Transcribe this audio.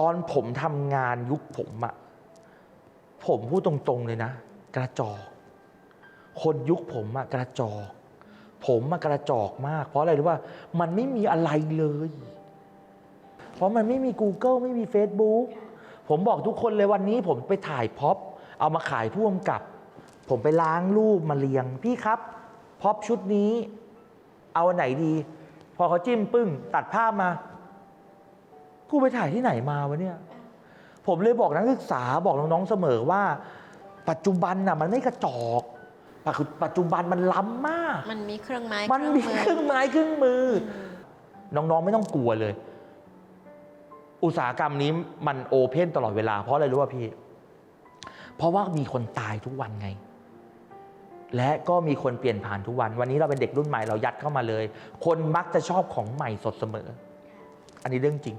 ตอนผมทำงานยุคผมอะผมพูดตรงๆเลยนะ กระจอก คนยุคผมอะกระจอก ผมอะกระจอกมาก เพราะอะไรรู้ว่า มันไม่มีอะไรเลย เพราะมันไม่มี Google ไม่มี Facebook ผมบอกทุกคนเลยวันนี้ผมไปถ่ายพ็อปเอามาขายพ่วงกับ ผมไปล้างรูปมาเรียง พี่ครับพ็อปชุดนี้ เอาไหนดี พอเขาจิ้มปึ้ง ตัดภาพมา กูไปถ่ายที่ไหนมาวะเนี่ย ผมเลยบอกนักศึกษาบอกน้องๆเสมอว่า ปัจจุบันน่ะมันไม่กระจอกปัจจุปัจจุบันมันล้ำมาก มันมีเครื่องไม้มันมีเครื่องไม้เครื่องมือ น้องๆไม่ต้องกลัวเลย อุตสาหกรรมนี้มันโอเพนตลอดเวลาเพราะอะไรรู้ป่ะพี่ เพราะว่ามีคนตายทุกวันไง และก็มีคนเปลี่ยนผ่านทุกวัน วันนี้เราเป็นเด็กรุ่นใหม่เรายัดเข้ามาเลย คนมักจะชอบของใหม่สดเสมอ อันนี้เรื่องจริง